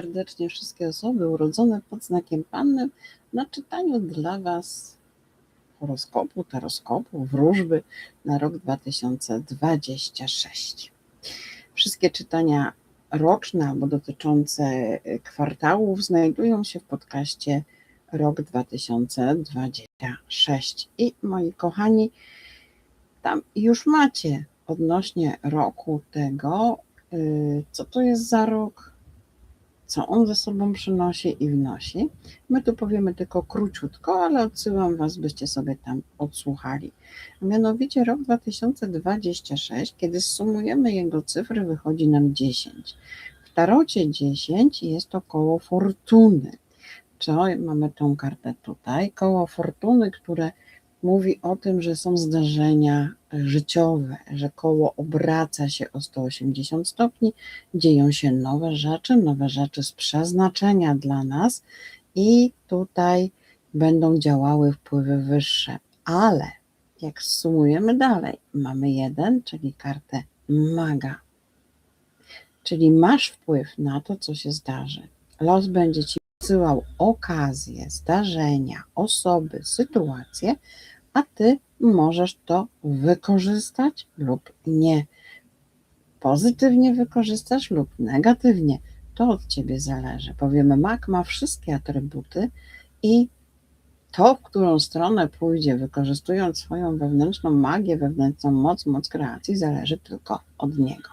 serdecznie wszystkie osoby urodzone pod znakiem Panny na czytaniu dla Was horoskopu, taroskopu, wróżby na rok 2026. Wszystkie czytania roczne albo dotyczące kwartałów znajdują się w podcaście rok 2026. I moi kochani, tam już macie odnośnie roku tego, yy, co to jest za rok, co on ze sobą przynosi i wnosi. My tu powiemy tylko króciutko, ale odsyłam Was, byście sobie tam odsłuchali. Mianowicie rok 2026, kiedy sumujemy jego cyfry, wychodzi nam 10. W tarocie 10 jest to koło fortuny. Co mamy tą kartę tutaj? Koło fortuny, które mówi o tym, że są zdarzenia życiowe, że koło obraca się o 180 stopni, dzieją się nowe rzeczy, nowe rzeczy z przeznaczenia dla nas i tutaj będą działały wpływy wyższe. Ale jak sumujemy dalej, mamy jeden, czyli kartę maga. Czyli masz wpływ na to, co się zdarzy. Los będzie ci wysyłał okazje, zdarzenia, osoby, sytuacje, a ty możesz to wykorzystać lub nie. Pozytywnie wykorzystasz lub negatywnie. To od ciebie zależy. Powiemy, mak ma wszystkie atrybuty i to, w którą stronę pójdzie, wykorzystując swoją wewnętrzną magię, wewnętrzną moc, moc kreacji, zależy tylko od niego.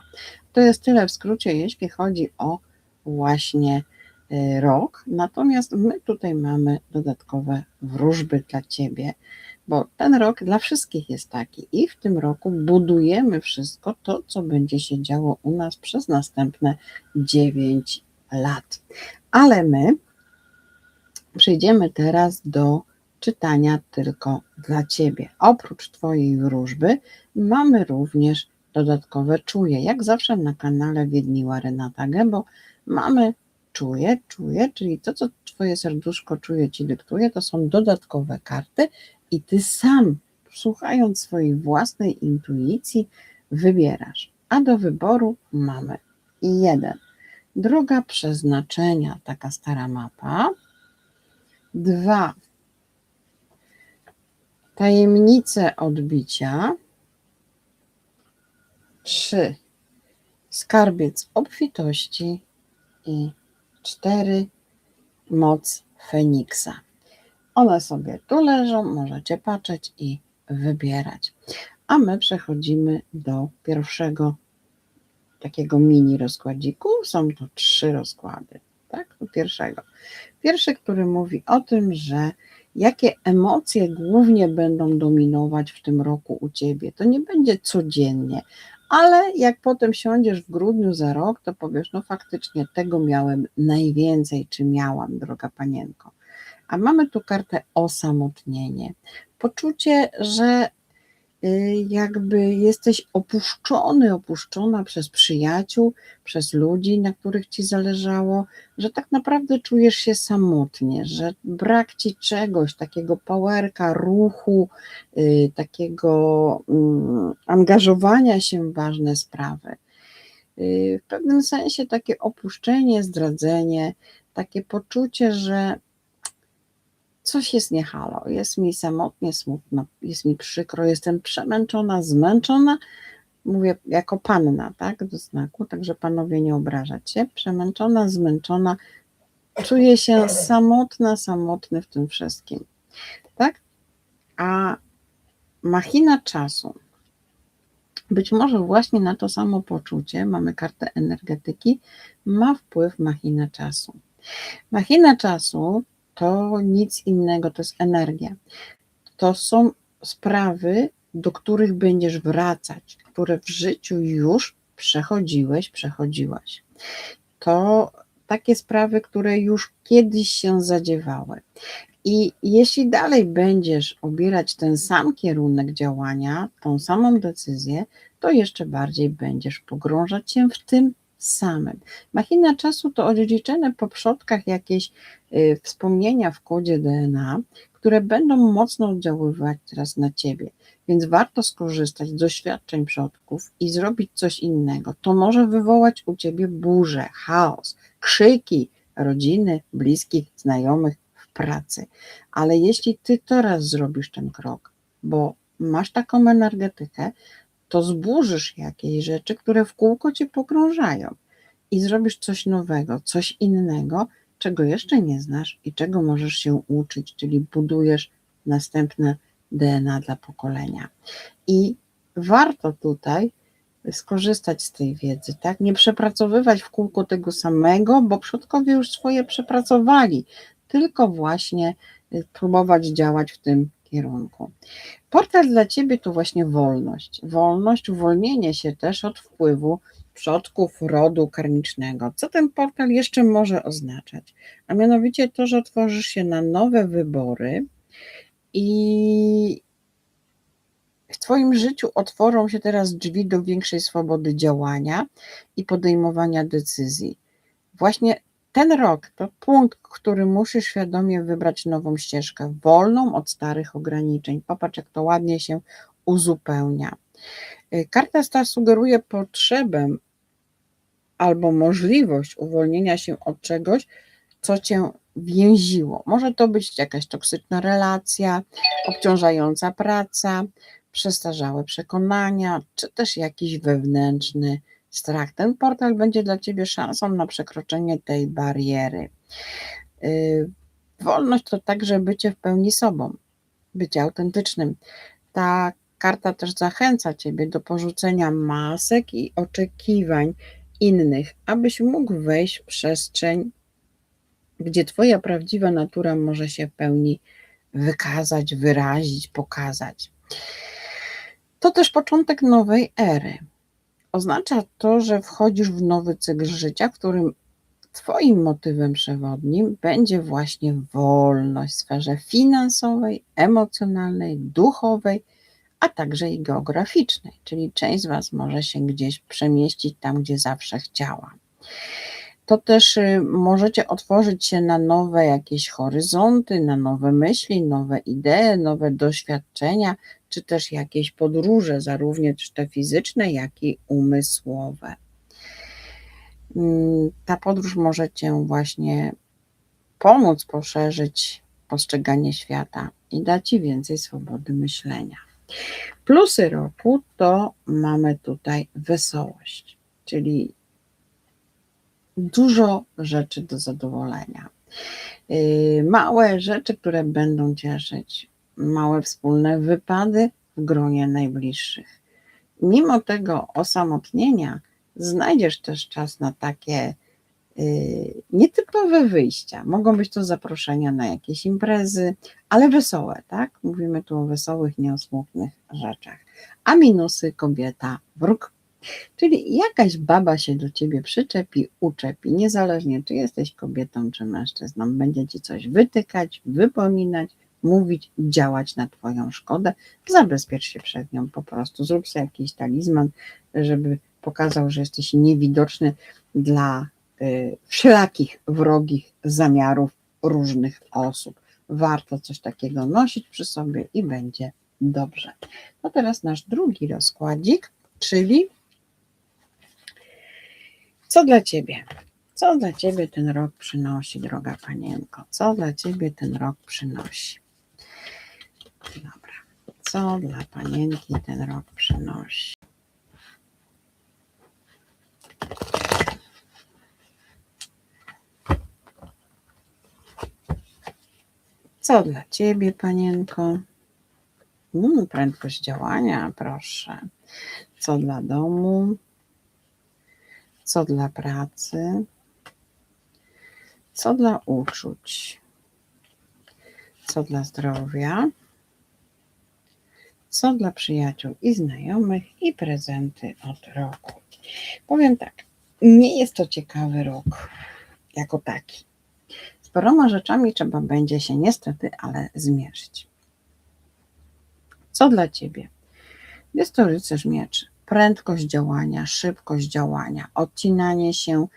To jest tyle w skrócie, jeśli chodzi o właśnie y, rok. Natomiast my tutaj mamy dodatkowe wróżby dla ciebie, bo ten rok dla wszystkich jest taki i w tym roku budujemy wszystko to, co będzie się działo u nas przez następne 9 lat. Ale my przejdziemy teraz do czytania tylko dla Ciebie. Oprócz Twojej wróżby mamy również dodatkowe czuje. Jak zawsze na kanale Wiedniła Renata Gębo mamy czuje, czuje, czyli to, co Twoje serduszko czuje, Ci dyktuje, to są dodatkowe karty i Ty sam, słuchając swojej własnej intuicji, wybierasz. A do wyboru mamy jeden. Droga przeznaczenia, taka stara mapa. Dwa. Tajemnice odbicia. Trzy. Skarbiec obfitości. I cztery. Moc Feniksa. One sobie tu leżą, możecie patrzeć i wybierać. A my przechodzimy do pierwszego takiego mini rozkładziku. Są to trzy rozkłady. Tak, do pierwszego. Pierwszy, który mówi o tym, że jakie emocje głównie będą dominować w tym roku u ciebie. To nie będzie codziennie, ale jak potem siądziesz w grudniu za rok, to powiesz, no faktycznie tego miałem najwięcej, czy miałam, droga panienko. A mamy tu kartę osamotnienie. Poczucie, że y, jakby jesteś opuszczony, opuszczona przez przyjaciół, przez ludzi, na których ci zależało, że tak naprawdę czujesz się samotnie, że brak ci czegoś, takiego powerka, ruchu, y, takiego mm, angażowania się w ważne sprawy. Y, w pewnym sensie takie opuszczenie, zdradzenie, takie poczucie, że coś jest nie halo, jest mi samotnie, smutno, jest mi przykro, jestem przemęczona, zmęczona. Mówię jako panna, tak, do znaku, także panowie nie obrażać się. Przemęczona, zmęczona, czuję się samotna, samotny w tym wszystkim, tak? A machina czasu, być może właśnie na to samo poczucie, mamy kartę energetyki, ma wpływ machina czasu. Machina czasu to nic innego, to jest energia. To są sprawy, do których będziesz wracać, które w życiu już przechodziłeś, przechodziłaś. To takie sprawy, które już kiedyś się zadziewały. I jeśli dalej będziesz obierać ten sam kierunek działania, tą samą decyzję, to jeszcze bardziej będziesz pogrążać się w tym samym. Machina czasu to odziedziczone po przodkach jakieś y, wspomnienia w kodzie DNA, które będą mocno oddziaływać teraz na ciebie. Więc warto skorzystać z doświadczeń przodków i zrobić coś innego. To może wywołać u ciebie burzę, chaos, krzyki rodziny, bliskich, znajomych w pracy. Ale jeśli ty teraz zrobisz ten krok, bo masz taką energetykę, to zburzysz jakieś rzeczy, które w kółko cię pogrążają i zrobisz coś nowego, coś innego, czego jeszcze nie znasz i czego możesz się uczyć, czyli budujesz następne DNA dla pokolenia. I warto tutaj skorzystać z tej wiedzy, tak? Nie przepracowywać w kółko tego samego, bo przodkowie już swoje przepracowali, tylko właśnie y, próbować działać w tym kierunku. Portal dla ciebie to właśnie wolność. Wolność, uwolnienie się też od wpływu przodków rodu karmicznego. Co ten portal jeszcze może oznaczać? A mianowicie to, że otworzysz się na nowe wybory i w Twoim życiu otworzą się teraz drzwi do większej swobody działania i podejmowania decyzji. Właśnie ten rok to punkt, który musisz świadomie wybrać nową ścieżkę, wolną od starych ograniczeń. Popatrz, jak to ładnie się uzupełnia. Y, karta ta sugeruje potrzebę albo możliwość uwolnienia się od czegoś, co cię więziło. Może to być jakaś toksyczna relacja, obciążająca praca, przestarzałe przekonania, czy też jakiś wewnętrzny strach. Ten portal będzie dla ciebie szansą na przekroczenie tej bariery. Y, wolność to także bycie w pełni sobą, bycie autentycznym. Ta karta też zachęca ciebie do porzucenia masek i oczekiwań innych, abyś mógł wejść w przestrzeń, gdzie twoja prawdziwa natura może się w pełni wykazać, wyrazić, pokazać. To też początek nowej ery. Oznacza to, że wchodzisz w nowy cykl życia, w którym Twoim motywem przewodnim będzie właśnie wolność w sferze finansowej, emocjonalnej, duchowej, a także i geograficznej, czyli część z Was może się gdzieś przemieścić tam, gdzie zawsze chciała. To też y, możecie otworzyć się na nowe jakieś horyzonty, na nowe myśli, nowe idee, nowe doświadczenia, czy też jakieś podróże, zarówno te fizyczne, jak i umysłowe. Mm, ta podróż może Cię właśnie pomóc poszerzyć postrzeganie świata i dać Ci więcej swobody myślenia. Plusy roku to mamy tutaj wesołość, czyli dużo rzeczy do zadowolenia. Yy, małe rzeczy, które będą cieszyć, małe wspólne wypady w gronie najbliższych. Mimo tego osamotnienia znajdziesz też czas na takie yy, nietypowe wyjścia. Mogą być to zaproszenia na jakieś imprezy, ale wesołe, tak? Mówimy tu o wesołych, nieosmutnych rzeczach. A minusy kobieta, wróg. Czyli jakaś baba się do ciebie przyczepi, uczepi, niezależnie czy jesteś kobietą, czy mężczyzną, będzie ci coś wytykać, wypominać, mówić, działać na Twoją szkodę. Zabezpiecz się przed nią po prostu. Zrób sobie jakiś talizman, żeby pokazał, że jesteś niewidoczny dla y, wszelakich wrogich zamiarów różnych osób. Warto coś takiego nosić przy sobie i będzie dobrze. No teraz nasz drugi rozkładzik, czyli co dla Ciebie? Co dla Ciebie ten rok przynosi, droga panienko? Co dla Ciebie ten rok przynosi? Dobra. Co dla panienki ten rok przynosi? Co dla ciebie, panienko? Mm, prędkość działania, proszę. Co dla domu? Co dla pracy? Co dla uczuć? Co dla zdrowia? co dla przyjaciół i znajomych i prezenty od roku. Powiem tak, nie jest to ciekawy rok jako taki. Z paroma rzeczami trzeba będzie się niestety, ale zmierzyć. Co dla Ciebie? Jest to rycerz mieczy. Prędkość działania, szybkość działania, odcinanie się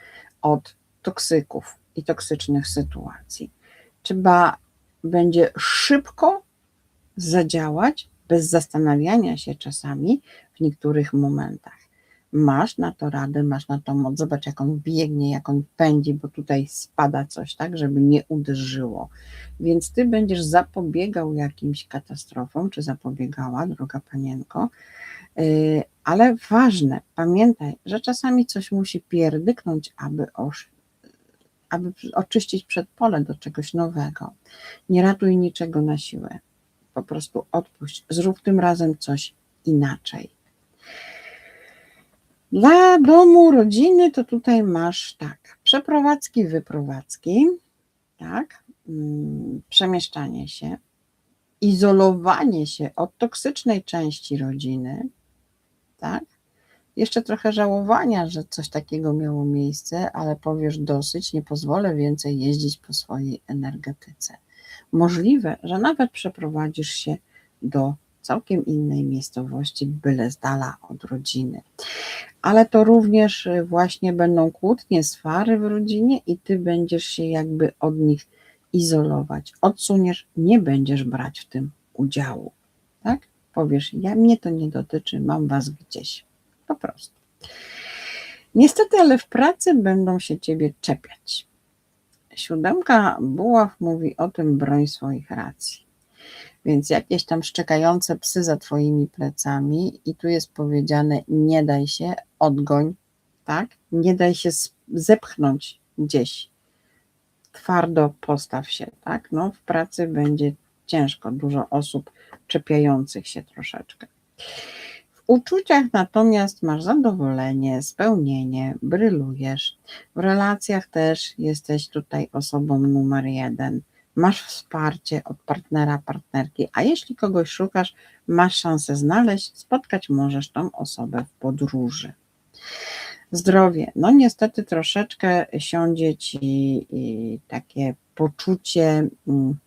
od toksyków i toksycznych sytuacji. Trzeba będzie szybko zadziałać, bez zastanawiania się czasami w niektórych momentach. Masz na to radę, masz na to moc. Zobacz, jak on biegnie, jak on pędzi, bo tutaj spada coś, tak, żeby nie uderzyło. Więc ty będziesz zapobiegał jakimś katastrofom, czy zapobiegała, droga panienko. Ale ważne, pamiętaj, że czasami coś musi pierdyknąć, aby, osz, aby oczyścić przedpole do czegoś nowego. Nie ratuj niczego na siłę. Po prostu odpuść. Zrób tym razem coś inaczej. Dla domu, rodziny to tutaj masz tak, przeprowadzki, wyprowadzki, tak, mm, przemieszczanie się, izolowanie się od toksycznej części rodziny, tak, jeszcze trochę żałowania, że coś takiego miało miejsce, ale powiesz dosyć, nie pozwolę więcej jeździć po swojej energetyce. Możliwe, że nawet przeprowadzisz się do całkiem innej miejscowości, byle z dala od rodziny. Ale to również y, właśnie będą kłótnie, swary w rodzinie i ty będziesz się jakby od nich izolować. Odsuniesz, nie będziesz brać w tym udziału. Powiesz, ja mnie to nie dotyczy, mam was gdzieś. Po prostu. Niestety, ale w pracy będą się ciebie czepiać. Siódemka buław mówi o tym, broń swoich racji. Więc jakieś tam szczekające psy za twoimi plecami, i tu jest powiedziane: nie daj się, odgoń, tak? Nie daj się zepchnąć gdzieś. Twardo postaw się, tak? No, w pracy będzie ciężko, dużo osób czepiających się troszeczkę. W uczuciach natomiast masz zadowolenie, spełnienie, brylujesz. W relacjach też jesteś tutaj osobą numer jeden. Masz wsparcie od partnera, partnerki, a jeśli kogoś szukasz, masz szansę znaleźć, spotkać możesz tą osobę w podróży. Zdrowie. No niestety troszeczkę siądzie ci i takie poczucie, mm,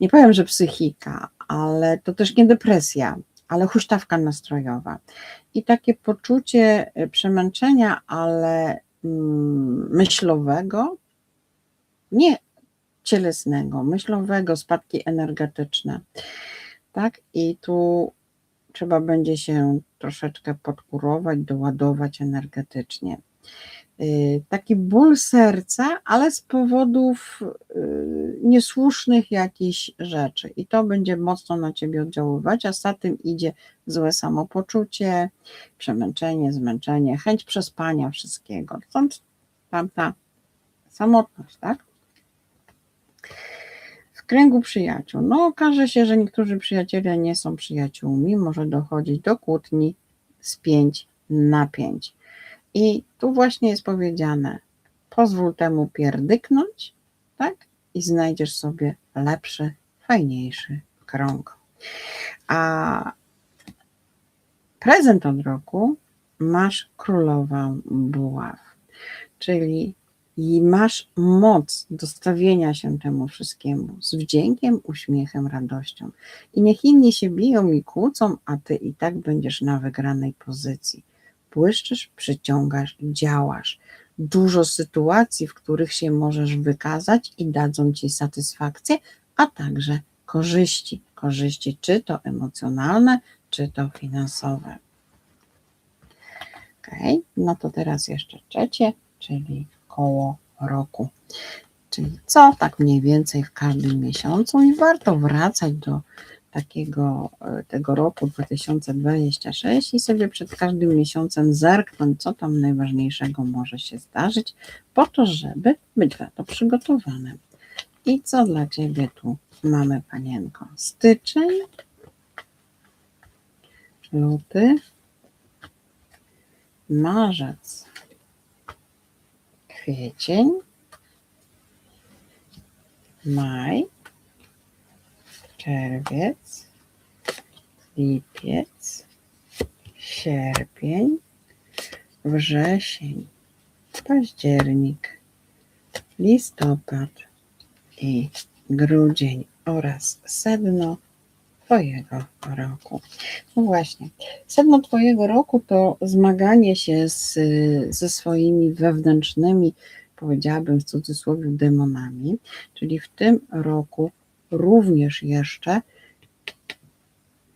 nie powiem, że psychika, ale to też nie depresja, ale huśtawka nastrojowa. I takie poczucie y, przemęczenia, ale mm, myślowego, nie cielesnego, myślowego, spadki energetyczne. Tak? I tu trzeba będzie się troszeczkę podkurować, doładować energetycznie. Y, Taki ból serca, ale z powodów y, niesłusznych jakichś rzeczy. I to będzie mocno na ciebie oddziaływać, a za tym idzie złe samopoczucie, przemęczenie, zmęczenie, chęć przespania wszystkiego. Stąd tamta samotność, tak? W kręgu przyjaciół. No, okaże się, że niektórzy przyjaciele nie są przyjaciółmi, może dochodzić do kłótni z 5 na 5. I tu właśnie jest powiedziane: pozwól temu pierdyknąć, tak? I znajdziesz sobie lepszy, fajniejszy krąg. A prezent od roku masz królową buław, czyli masz moc dostawienia się temu wszystkiemu z wdziękiem, uśmiechem, radością. I niech inni się biją i kłócą, a ty i tak będziesz na wygranej pozycji. Błyszczysz, przyciągasz, działasz. Dużo sytuacji, w których się możesz wykazać i dadzą ci satysfakcję, a także korzyści. Korzyści czy to emocjonalne, czy to finansowe. Ok, no to teraz jeszcze trzecie, czyli koło roku. Czyli co tak mniej więcej w każdym miesiącu i warto wracać do takiego e, tego roku 2026 i sobie przed każdym miesiącem zerknąć, co tam najważniejszego może się zdarzyć, po to, żeby być na to przygotowanym. I co dla Ciebie tu mamy, panienko? Styczeń, luty, marzec, kwiecień, maj, czerwiec, lipiec, sierpień, wrzesień, październik, listopad i grudzień oraz sedno Twojego roku. No właśnie, sedno Twojego roku to zmaganie się z, ze swoimi wewnętrznymi, powiedziałabym w cudzysłowie, demonami, czyli w tym roku również jeszcze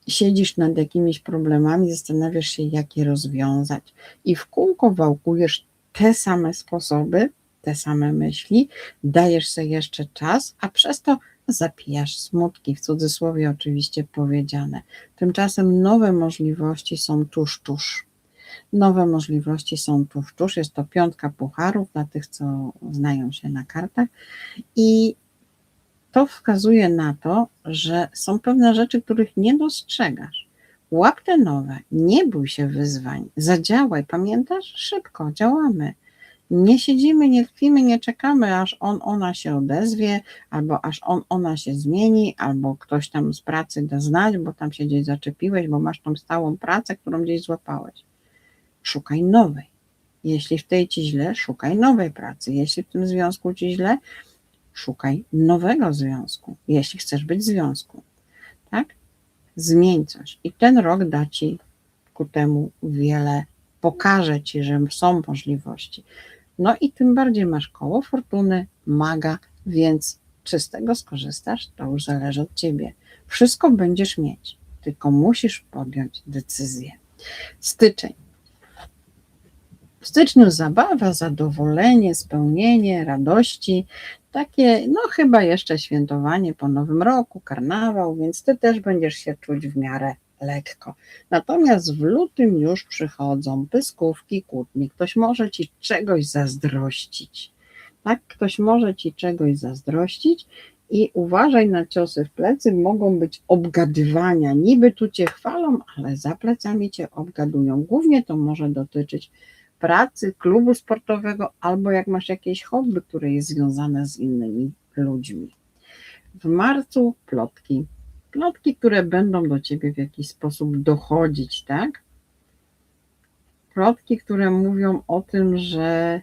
siedzisz nad jakimiś problemami, zastanawiasz się, jak je rozwiązać, i w kółko wałkujesz te same sposoby, te same myśli, dajesz sobie jeszcze czas, a przez to zapijasz smutki, w cudzysłowie oczywiście powiedziane. Tymczasem nowe możliwości są tuż, tuż. Nowe możliwości są tuż, tuż. Jest to piątka pucharów dla tych, co znają się na kartach. I to wskazuje na to, że są pewne rzeczy, których nie dostrzegasz. Łap te nowe, nie bój się wyzwań, zadziałaj. Pamiętasz? Szybko działamy. Nie siedzimy, nie tkwimy, nie czekamy, aż on, ona się odezwie, albo aż on, ona się zmieni, albo ktoś tam z pracy da znać, bo tam się gdzieś zaczepiłeś, bo masz tą stałą pracę, którą gdzieś złapałeś. Szukaj nowej. Jeśli w tej ci źle, szukaj nowej pracy. Jeśli w tym związku ci źle, szukaj nowego związku, jeśli chcesz być w związku. Tak? Zmień coś. I ten rok da ci ku temu wiele, pokaże ci, że są możliwości. No i tym bardziej masz koło fortuny, maga, więc czy z tego skorzystasz, to już zależy od ciebie. Wszystko będziesz mieć, tylko musisz podjąć decyzję. Styczeń. W styczniu zabawa, zadowolenie, spełnienie, radości, takie, no chyba jeszcze świętowanie po nowym roku, karnawał, więc ty też będziesz się czuć w miarę lekko. Natomiast w lutym już przychodzą pyskówki, kłótnie. Ktoś może ci czegoś zazdrościć. Tak, ktoś może ci czegoś zazdrościć i uważaj na ciosy w plecy, mogą być obgadywania. Niby tu cię chwalą, ale za plecami cię obgadują. Głównie to może dotyczyć pracy, klubu sportowego, albo jak masz jakieś hobby, które jest związane z innymi ludźmi. W marcu plotki. Plotki, które będą do ciebie w jakiś sposób dochodzić, tak? Plotki, które mówią o tym, że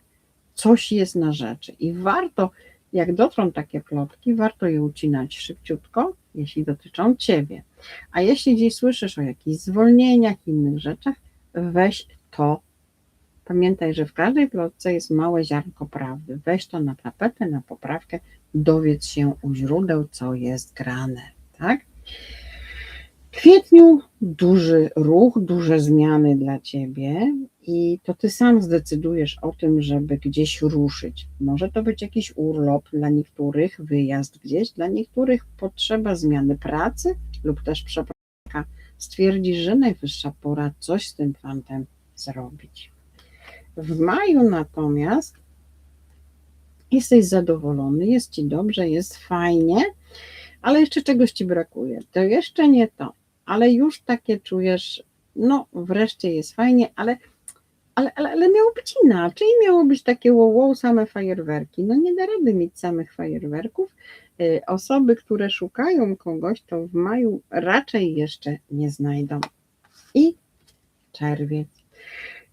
coś jest na rzeczy i warto, jak dotrą takie plotki, warto je ucinać szybciutko, jeśli dotyczą ciebie. A jeśli gdzieś słyszysz o jakichś zwolnieniach, innych rzeczach, weź to Pamiętaj, że w każdej plotce jest małe ziarnko prawdy. Weź to na tapetę, na poprawkę, dowiedz się u źródeł, co jest grane. Tak? W kwietniu duży ruch, duże zmiany dla ciebie i to ty sam zdecydujesz o tym, żeby gdzieś ruszyć. Może to być jakiś urlop dla niektórych, wyjazd gdzieś, dla niektórych potrzeba zmiany pracy lub też przepraszam, stwierdzisz, że najwyższa pora coś z tym fantem zrobić. W maju natomiast jesteś zadowolony, jest ci dobrze, jest fajnie, ale jeszcze czegoś ci brakuje. To jeszcze nie to, ale już takie czujesz, no wreszcie jest fajnie, ale, ale, ale, ale miało być inaczej, miało być takie wow, wow, same fajerwerki. No nie da rady mieć samych fajerwerków. Y, osoby, które szukają kogoś, to w maju raczej jeszcze nie znajdą. I czerwiec.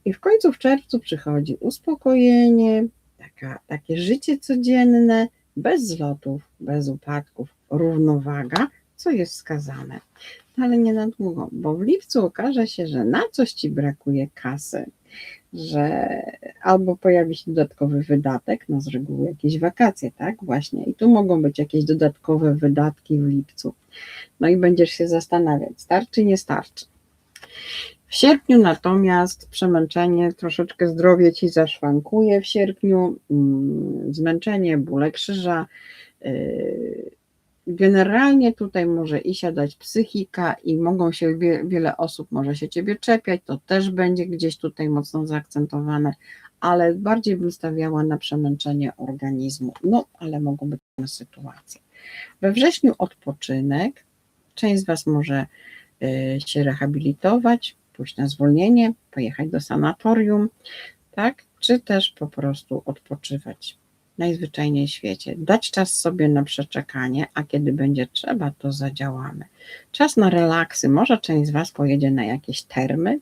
I w końcu w czerwcu przychodzi uspokojenie, taka, takie życie codzienne, bez zlotów, bez upadków, równowaga, co jest wskazane. No ale nie na długo, bo w lipcu okaże się, że na coś ci brakuje kasy, że albo pojawi się dodatkowy wydatek, no z reguły jakieś wakacje, tak? Właśnie. I tu mogą być jakieś dodatkowe wydatki w lipcu. No i będziesz się zastanawiać, starczy, nie starczy. W sierpniu natomiast przemęczenie, troszeczkę zdrowie ci zaszwankuje w sierpniu, mm, zmęczenie, bóle krzyża. Yy, generalnie tutaj może i siadać psychika i mogą się, wiele osób może się ciebie czepiać, to też będzie gdzieś tutaj mocno zaakcentowane, ale bardziej bym stawiała na przemęczenie organizmu. No, ale mogą być różne sytuacje. We wrześniu odpoczynek, część z Was może yy, się rehabilitować, pójść na zwolnienie, pojechać do sanatorium, tak? Czy też po prostu odpoczywać. Najzwyczajniej w świecie. Dać czas sobie na przeczekanie, a kiedy będzie trzeba, to zadziałamy. Czas na relaksy. Może część z Was pojedzie na jakieś termy,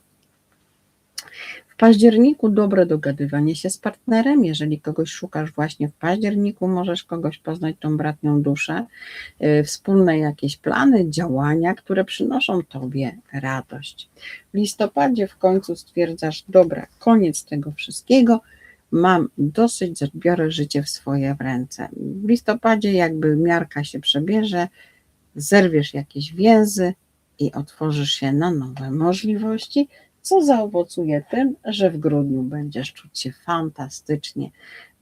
w październiku dobre dogadywanie się z partnerem. Jeżeli kogoś szukasz właśnie w październiku, możesz kogoś poznać tą bratnią duszę. Y, wspólne jakieś plany, działania, które przynoszą Tobie radość. W listopadzie w końcu stwierdzasz, dobra, koniec tego wszystkiego, mam dosyć, biorę życie w swoje ręce. W listopadzie jakby miarka się przebierze, zerwiesz jakieś więzy i otworzysz się na nowe możliwości, co zaowocuje tym, że w grudniu będziesz czuć się fantastycznie.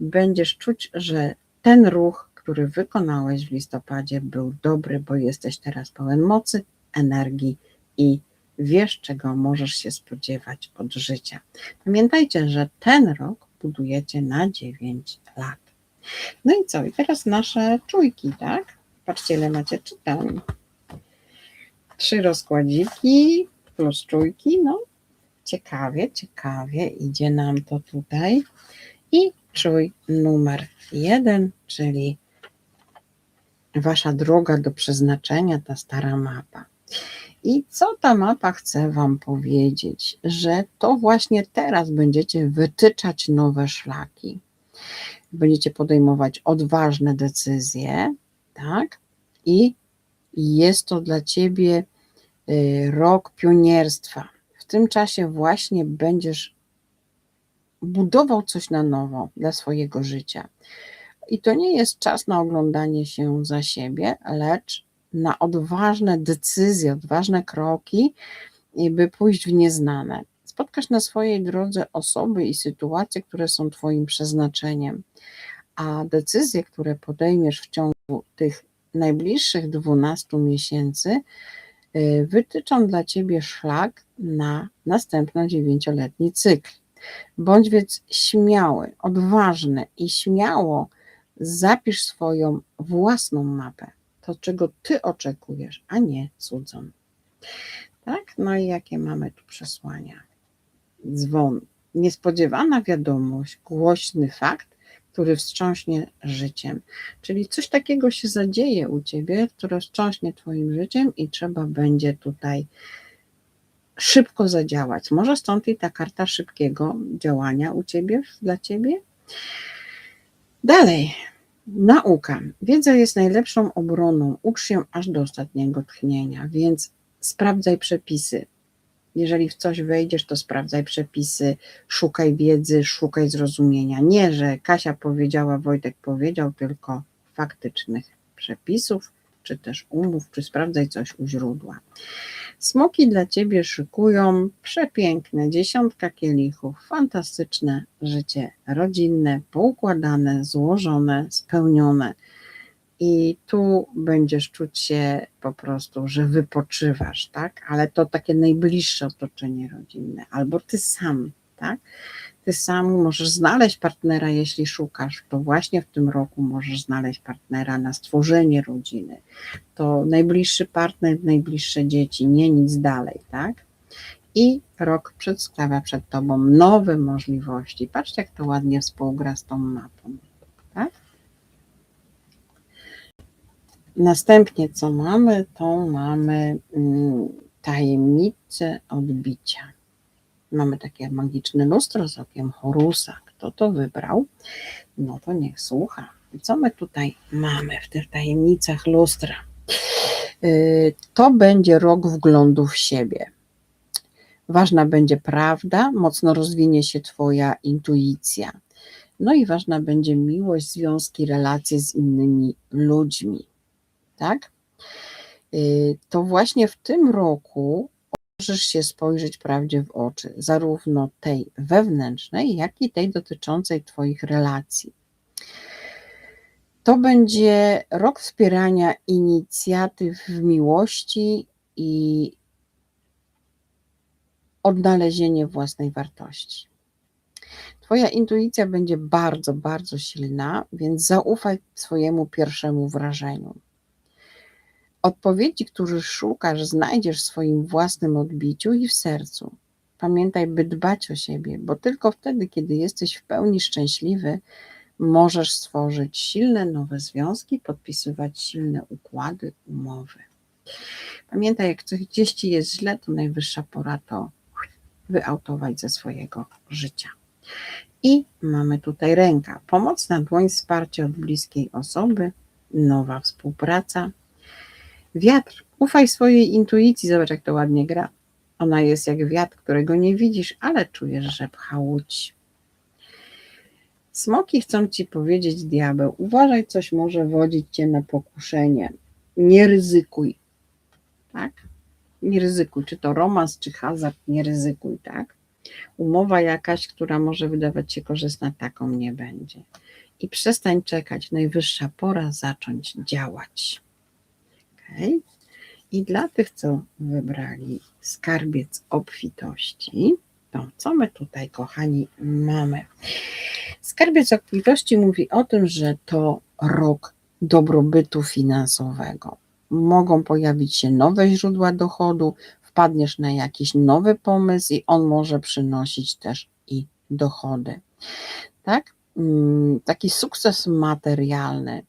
Będziesz czuć, że ten ruch, który wykonałeś w listopadzie, był dobry, bo jesteś teraz pełen mocy, energii i wiesz, czego możesz się spodziewać od życia. Pamiętajcie, że ten rok budujecie na 9 lat. No i co? I teraz nasze czujki, tak? Patrzcie, ile macie czytań. Trzy rozkładziki plus czujki, no ciekawie, ciekawie idzie nam to tutaj. I czuj numer jeden, czyli wasza droga do przeznaczenia, ta stara mapa. I co ta mapa chce Wam powiedzieć? Że to właśnie teraz będziecie wytyczać nowe szlaki. Będziecie podejmować odważne decyzje, tak? I jest to dla Ciebie y, rok pionierstwa. Tym czasie właśnie będziesz budował coś na nowo dla swojego życia. I to nie jest czas na oglądanie się za siebie, lecz na odważne decyzje, odważne kroki, by pójść w nieznane. Spotkasz na swojej drodze osoby i sytuacje, które są Twoim przeznaczeniem, a decyzje, które podejmiesz w ciągu tych najbliższych 12 miesięcy, wytyczą dla Ciebie szlak na następny dziewięcioletni cykl. Bądź więc śmiały, odważny i śmiało zapisz swoją własną mapę to, czego ty oczekujesz, a nie cudzą. Tak? No i jakie mamy tu przesłania? Dzwon. Niespodziewana wiadomość, głośny fakt, który wstrząśnie życiem. Czyli coś takiego się zadzieje u ciebie, które wstrząśnie twoim życiem i trzeba będzie tutaj szybko zadziałać. Może stąd i ta karta szybkiego działania u ciebie, dla ciebie. Dalej, Nauka. Wiedza jest najlepszą obroną. Ucz się aż do ostatniego tchnienia, więc sprawdzaj przepisy. Jeżeli w coś wejdziesz, to sprawdzaj przepisy, szukaj wiedzy, szukaj zrozumienia. Nie, że Kasia powiedziała, Wojtek powiedział, tylko faktycznych przepisów, czy też umów, czy sprawdzaj coś u źródła. Smoki dla ciebie szykują przepiękne dziesiątka kielichów, fantastyczne życie rodzinne, poukładane, złożone, spełnione. I tu będziesz czuć się po prostu, że wypoczywasz, tak? Ale to takie najbliższe otoczenie rodzinne, albo ty sam, tak? Ty sam możesz znaleźć partnera, jeśli szukasz, to właśnie w tym roku możesz znaleźć partnera na stworzenie rodziny. To najbliższy partner, najbliższe dzieci, nie nic dalej, tak? I rok przedstawia przed Tobą nowe możliwości. Patrzcie, jak to ładnie współgra z tą mapą, tak? Następnie co mamy, to mamy mm, tajemnicę odbicia. Mamy takie magiczne lustro z okiem Horusa. Kto to wybrał? No to niech słucha. Co my tutaj mamy w tych tajemnicach lustra? Y, to będzie rok wglądu w siebie. Ważna będzie prawda, mocno rozwinie się Twoja intuicja. No i ważna będzie miłość, związki, relacje z innymi ludźmi. Tak? Y, to właśnie w tym roku możesz się spojrzeć prawdzie w oczy, zarówno tej wewnętrznej, jak i tej dotyczącej Twoich relacji. To będzie rok wspierania inicjatyw w miłości i odnalezienie własnej wartości. Twoja intuicja będzie bardzo, bardzo silna, więc zaufaj swojemu pierwszemu wrażeniu. Odpowiedzi, których szukasz, znajdziesz w swoim własnym odbiciu i w sercu. Pamiętaj, by dbać o siebie, bo tylko wtedy, kiedy jesteś w pełni szczęśliwy, możesz stworzyć silne nowe związki, podpisywać silne układy, umowy. Pamiętaj, jak gdzieś ci jest źle, to najwyższa pora to wyautować ze swojego życia. I mamy tutaj ręka. Pomocna dłoń, wsparcie od bliskiej osoby, nowa współpraca, Wiatr. Ufaj swojej intuicji. Zobacz, jak to ładnie gra. Ona jest jak wiatr, którego nie widzisz, ale czujesz, że pcha łódź. Smoki chcą ci powiedzieć, diabeł, uważaj, coś może wodzić cię na pokuszenie. Nie ryzykuj. Tak? Nie ryzykuj, czy to romans, czy hazard, nie ryzykuj, tak? Umowa jakaś, która może wydawać się korzystna, taką nie będzie. I przestań czekać, najwyższa pora zacząć działać. I dla tych, co wybrali skarbiec obfitości, to co my tutaj, kochani, mamy? Skarbiec obfitości mówi o tym, że to rok dobrobytu finansowego. Mogą pojawić się nowe źródła dochodu, wpadniesz na jakiś nowy pomysł i on może przynosić też i dochody. Tak? Mm, taki sukces materialny.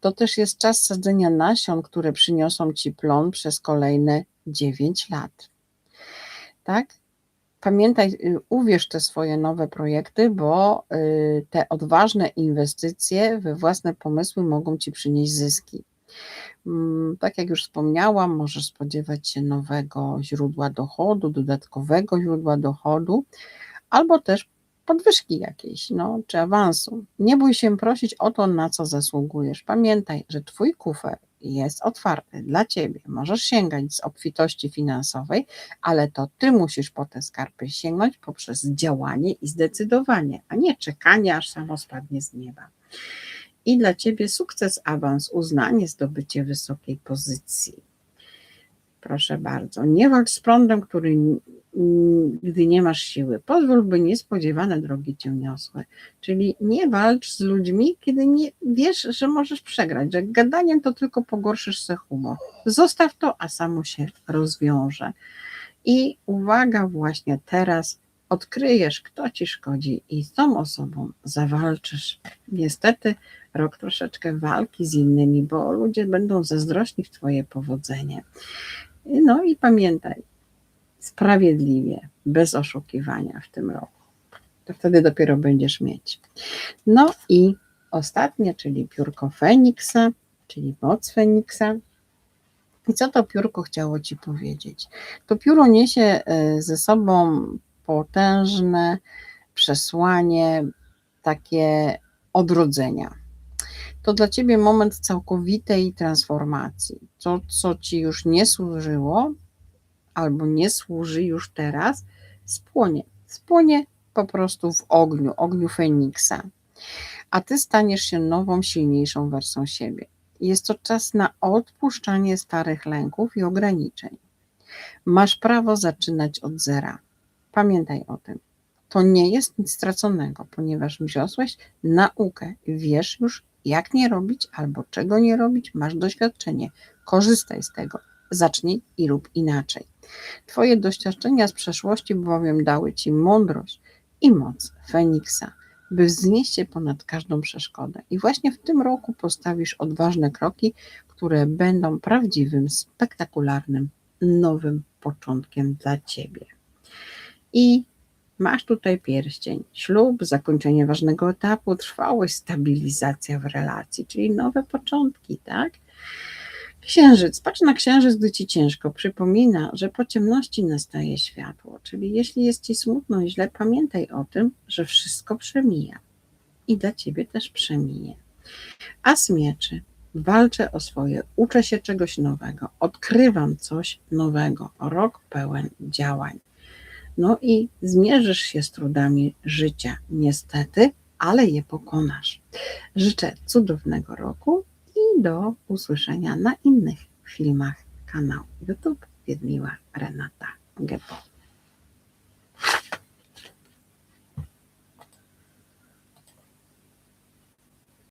To też jest czas sadzenia nasion, które przyniosą ci plon przez kolejne 9 lat. Tak? Pamiętaj, y, uwierz te swoje nowe projekty, bo y, te odważne inwestycje we własne pomysły mogą ci przynieść zyski. Mm, tak jak już wspomniałam, możesz spodziewać się nowego źródła dochodu, dodatkowego źródła dochodu, albo też podwyżki jakiejś, no, czy awansu. Nie bój się prosić o to, na co zasługujesz. Pamiętaj, że Twój kufer jest otwarty dla Ciebie. Możesz sięgać z obfitości finansowej, ale to Ty musisz po te skarby sięgnąć poprzez działanie i zdecydowanie, a nie czekanie, aż samo spadnie z nieba. I dla Ciebie sukces, awans, uznanie, zdobycie wysokiej pozycji. Proszę bardzo, nie walcz z prądem, który gdy nie masz siły. Pozwól, by niespodziewane drogi cię niosły. Czyli nie walcz z ludźmi, kiedy nie wiesz, że możesz przegrać, że gadaniem to tylko pogorszysz se humor. Zostaw to, a samo się rozwiąże. I uwaga, właśnie teraz odkryjesz, kto ci szkodzi i z tą osobą zawalczysz. Niestety rok troszeczkę walki z innymi, bo ludzie będą zazdrośni w twoje powodzenie. No i pamiętaj, sprawiedliwie, bez oszukiwania w tym roku. To wtedy dopiero będziesz mieć. No i ostatnie, czyli piórko Feniksa, czyli moc Feniksa. I co to piórko chciało Ci powiedzieć? To pióro niesie e, ze sobą potężne przesłanie, takie odrodzenia. To dla Ciebie moment całkowitej transformacji. To, co Ci już nie służyło, albo nie służy już teraz, spłonie. Spłonie po prostu w ogniu, ogniu Feniksa. A ty staniesz się nową, silniejszą wersją siebie. Jest to czas na odpuszczanie starych lęków i ograniczeń. Masz prawo zaczynać od zera. Pamiętaj o tym. To nie jest nic straconego, ponieważ wziosłeś naukę, wiesz już, jak nie robić albo czego nie robić, masz doświadczenie. Korzystaj z tego. Zacznij i rób inaczej. Twoje doświadczenia z przeszłości bowiem dały Ci mądrość i moc Feniksa, by wznieść się ponad każdą przeszkodę. I właśnie w tym roku postawisz odważne kroki, które będą prawdziwym, spektakularnym, nowym początkiem dla Ciebie. I masz tutaj pierścień, ślub, zakończenie ważnego etapu, trwałość, stabilizacja w relacji, czyli nowe początki, tak? Księżyc. Patrz na księżyc, gdy ci ciężko. Przypomina, że po ciemności nastaje światło. Czyli jeśli jest ci smutno i źle, pamiętaj o tym, że wszystko przemija. I dla ciebie też przeminie. A mieczy. Walczę o swoje, uczę się czegoś nowego, odkrywam coś nowego. Rok pełen działań. No i zmierzysz się z trudami życia, niestety, ale je pokonasz. Życzę cudownego roku do usłyszenia na innych filmach kanału YouTube Wiedmiła Renata Gepo.